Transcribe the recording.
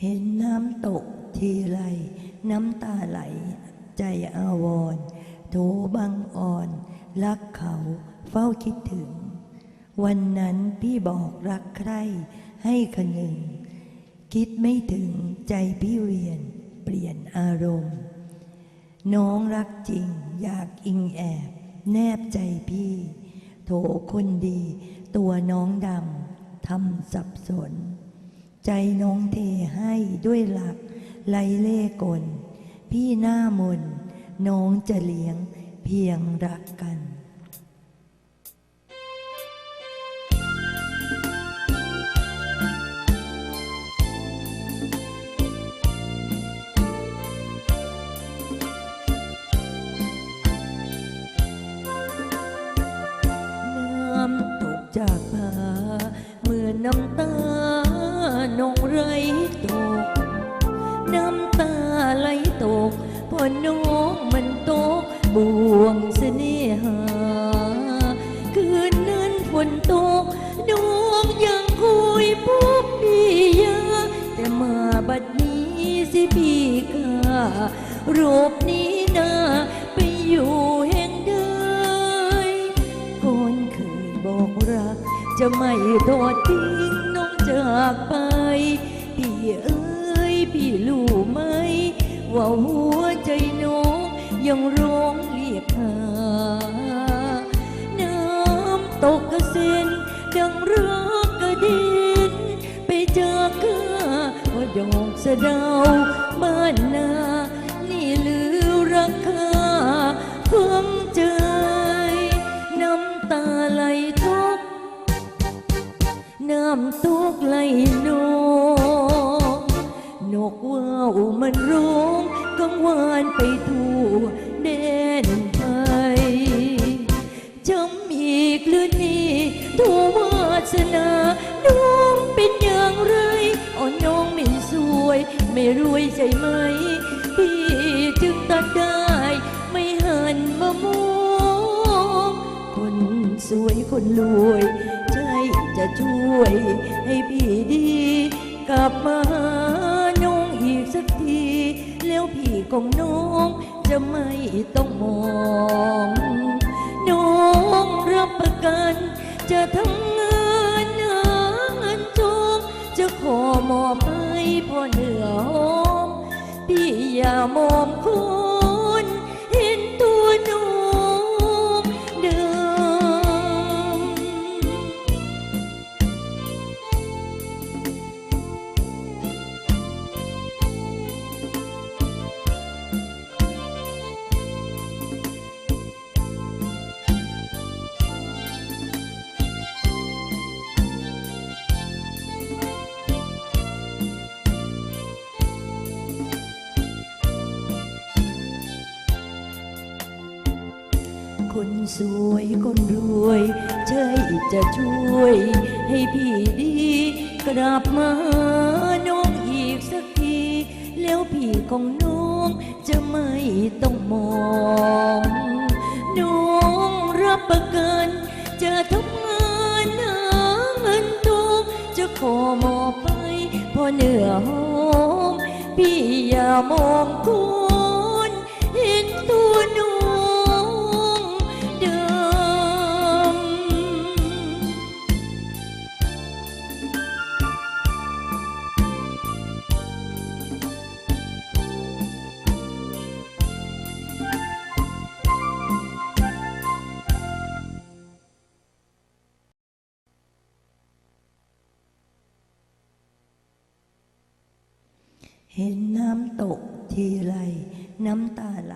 เห็นน้ำตกทีไรน้ำตาไหล ใจอาวร์โถบังอ่อน รักเขาเฝ้าคิดถึง วันนั้นพี่บอกรักใครให้คนหนึ่ง คิดไม่ถึงใจพี่เวียนเปลี่ยนอารมณ์ น้องรักจริงอยากอิงแอบ แนบใจพี่ โถคนดี ตัวน้องดำทำสับสน ใจน้องเทให้ด้วยหลักไลเล่กล พี่หน้ามน น้องจะเลี้ยงเพียงรักกันน้ำตกจากผาเหมื่อน้ำตา ตกพอน้องมันตกบ่วงเสน่หา คืนนั้นฝนตกน้องยังคุยพบพี่ยาแต่มาบัดนี้สิพี่การูปนี้นาไปอยู่แห่งใดคนเคยบอกรัก จะไม่ทอดทิ้งน้องจากไป พี่เอ้ยพี่รู้ไหม ว่าหัวใจน้องยังร้องเรียกหาน้ำตกกระเซ็นดังรักกระเด็นไปเจากข้าว่าดอกสะดาวบ้านนานี่ลือรักค่าฟังใจน้ำตาไหลตกน้ำตกไหล วานไปทั่วแดนไทยจำอีกหรือนี่ทัววาสนาน้องเป็นอย่างไรอ๋อน้องไม่สวย ไม่รวยใช่ไหม พี่จึงตัดได้ ไม่หันมามองคนสวยคนรวย ใช่จะช่วย ให้พี่ดี กลับมาหาน้องอีกสักที ของน้องจะไม่ต้องมองน้องรับประกัน จะทำงานหาเงินจงจะขอมอบให้พ่อเหนือหอมพี่อย่ามองคน คนสวยคนรวยใช่จะช่วย ให้พี่ดี กลับมาหน้องอีกสักที แล้วพี่ของน้องจะไม่ต้องมองน้องรับประกันจะทำงานหาเงินทองจะขอมอไปพอเหนือหอมพี่อย่ามองค เห็นน้ำตกทีไรน้ำตาไหล